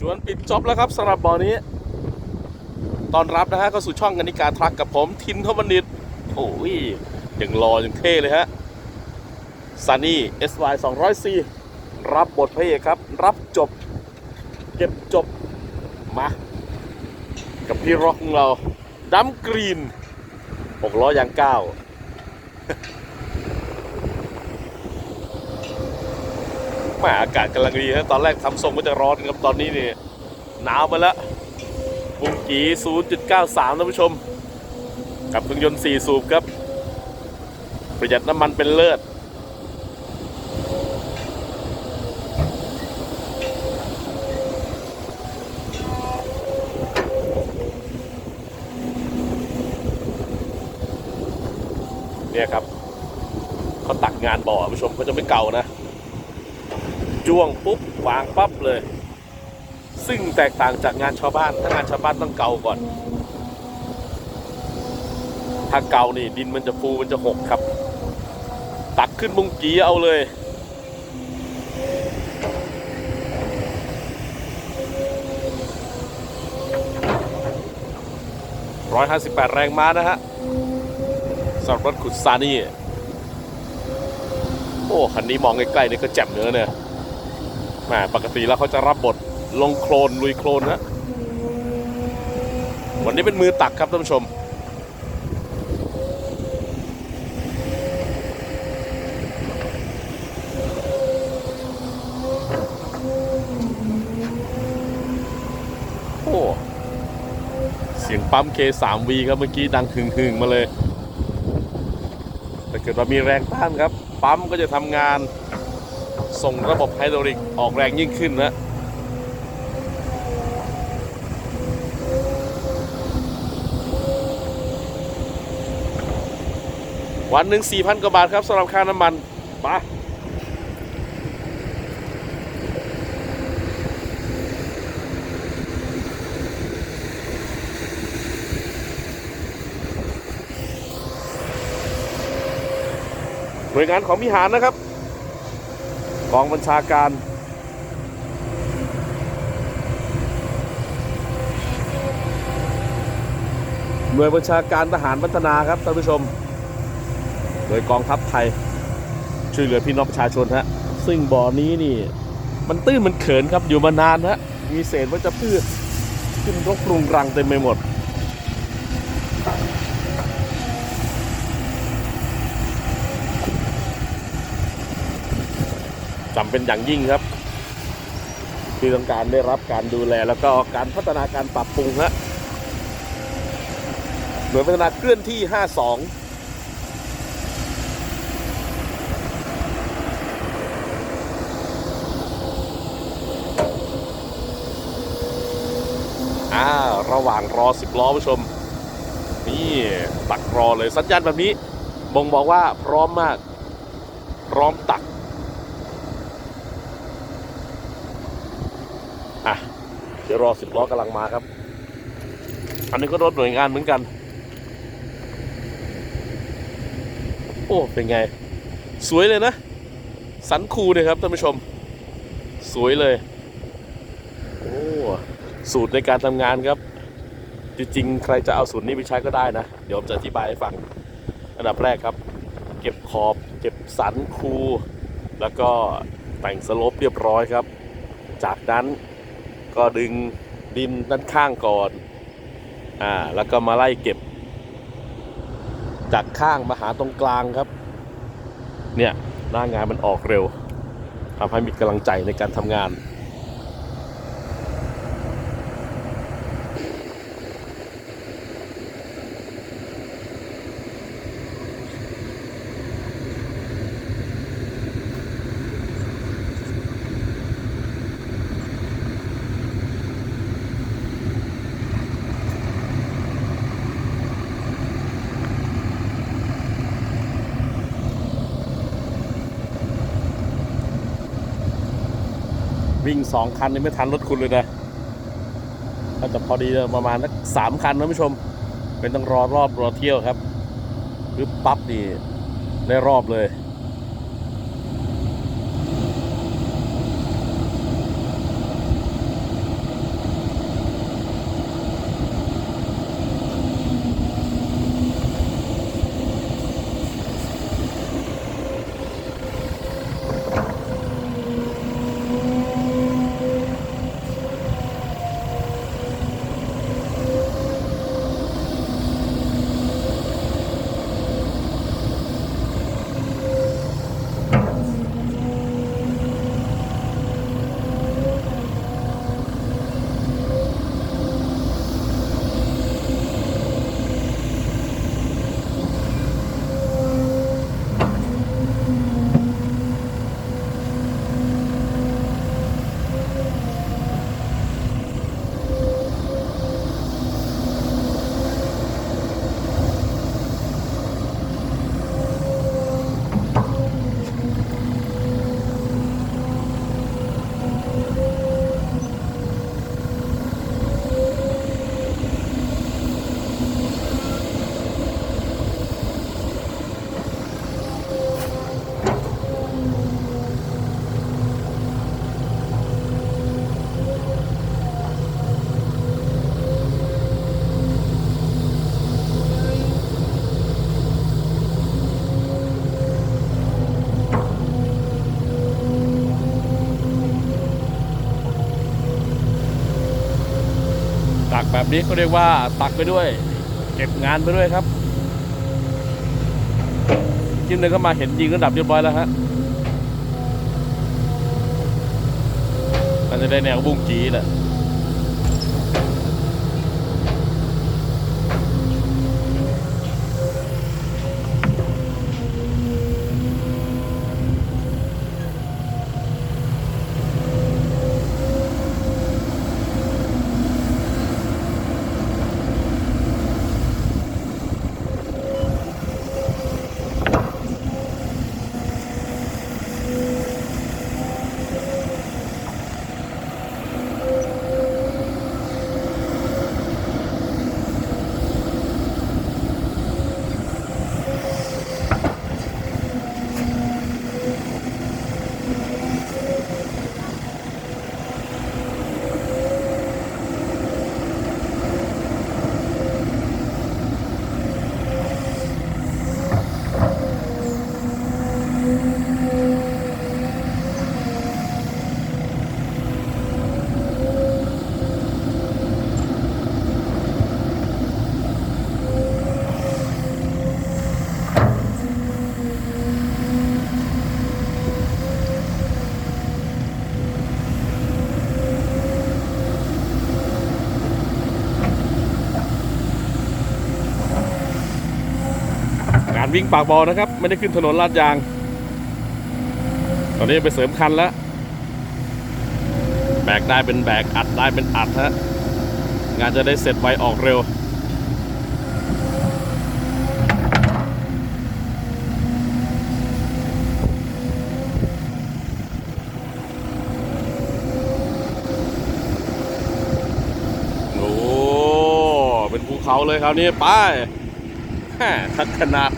จวนปิดจบแล้วครับสำหรับบ่อนี้ ตอนรับนะฮะก็สู่ช่องกนิกาทรัคกับผมทินทวันนิดโอ้ยยังรอยังเท่เลยฮะซันนี่ SY 200C รับบทพระเอกครับ รับจบ เก็บจบ มา กับพี่ร็อกของเราดัมกรีนหกล้อยางก้า แหมาอากาศกำลังดีฮะตอนแรกทำทรงก็จะร้อนครับตอนนี้นี่หนาวมาแล้วบุงกี0.93ท่านผู้ชม กับเครื่องยนต์ 4 สูบครับ ประหยัดน้ำมันเป็นเลิศเนี่ยครับเขาตักงานบ่อผู้ชมเขาจะไม่เก่านะ จ้วงปุ๊บวางปั๊บเลย ซึ่งแตกต่างจากงานชาวบ้านถ้างานชาวบ้านต้องเกาก่อน ถ้าเกานี่ดินมันจะฟูมันจะหกครับ ตักขึ้นมุงกีเอาเลยร้อยห้าสิบแปดแรงม้านะฮะสำหรับรถขุดซานี่โอ้ คันนี้มองใกล้ๆนี่ก็แจ่มเนื้อเนี่ย แหมปกติแล้วเขาจะรับบทลงโคลนลุยโคลนนะวันนี้เป็นมือตักครับท่านผู้ชม โอ้ เสียงปั๊ม K3V ครับเมื่อกี้ดังหึงๆมาเลยถ้าเกิดว่ามีแรงต้านครับ ปั๊มก็จะทำงาน ส่งระบบไฮดรอลิกออกแรงยิ่งขึ้นนะวันหนึ่ง4,000 กว่าบาทครับสำหรับค่าน้ำมันปะหน่วยงานของมิหารนะครับ กองบัญชาการ หน่วยบัญชาการทหารพัฒนาครับท่านผู้ชม โดยกองทัพไทย ช่วยเหลือพี่น้องประชาชนฮะ ซึ่งบ่อนี้นี่ มันตื้นมันเขินครับอยู่มานานฮะ มีเศษวัชพืชขึ้นรกรุงรังเต็มไปหมด จำเป็นอย่างยิ่งครับ ที่ต้องการได้รับการดูแลแล้วก็การพัฒนาการปรับปรุงฮะหน่วยพัฒนาเคลื่อนที่ 52อ่าระหว่างรอสิบล้อผู้ชม นี่ตักรอเลยสัญญาณแบบนี้บ่งบอกว่าพร้อมมาก พร้อมตัก อะ เดี๋ยวรอสิบล้อกำลังมาครับ อันนี้ก็รถหน่วยงานเหมือนกัน โอ้เป็นไง สวยเลยนะ สันคูเลยครับท่านผู้ชม สวยเลย โอ้สูตรในการทำงานครับ จริงๆ ใครจะเอาสูตรนี้ไปใช้ก็ได้นะ เดี๋ยวผมจะอธิบายให้ฟัง อันดับแรกครับ เก็บขอบ เก็บสันคู แล้วก็แต่งสลปเรียบร้อยครับ จากนั้น ก็ดึงดินด้านข้างก่อน อ่า แล้วก็มาไล่เก็บ จากข้างมาหาตรงกลางครับ เนี่ย หน้างานมันออกเร็วทำให้มีกำลังใจในการทำงาน วิ่งสองคันนี่ไม่ทันรถคุณเลยนะก็จะพอดีประมาณสักสามคันนะผู้ชม เป็นต้องรอรอบรอเที่ยวครับคือปั๊บนี่ได้รอบเลย แบบนี้ก็เรียกว่าตักไปด้วย เก็บงานไปด้วยครับ จิ้มเลยเข้ามาเห็นยิงระดับเรียบร้อยแล้วฮะมันจะได้แนวบุ้งจีแหละ ยิงปากบอนะครับ ไม่ได้ขึ้นถนนลาดยาง ตอนนี้ไปเสริมคันแล้วแบกได้เป็นแบกอัดได้เป็นอัดฮะงานจะได้เสร็จไวออกเร็ว โอ้ เป็นภูเขาเลยคราวนี้ไปแฮ่ทัดขนาด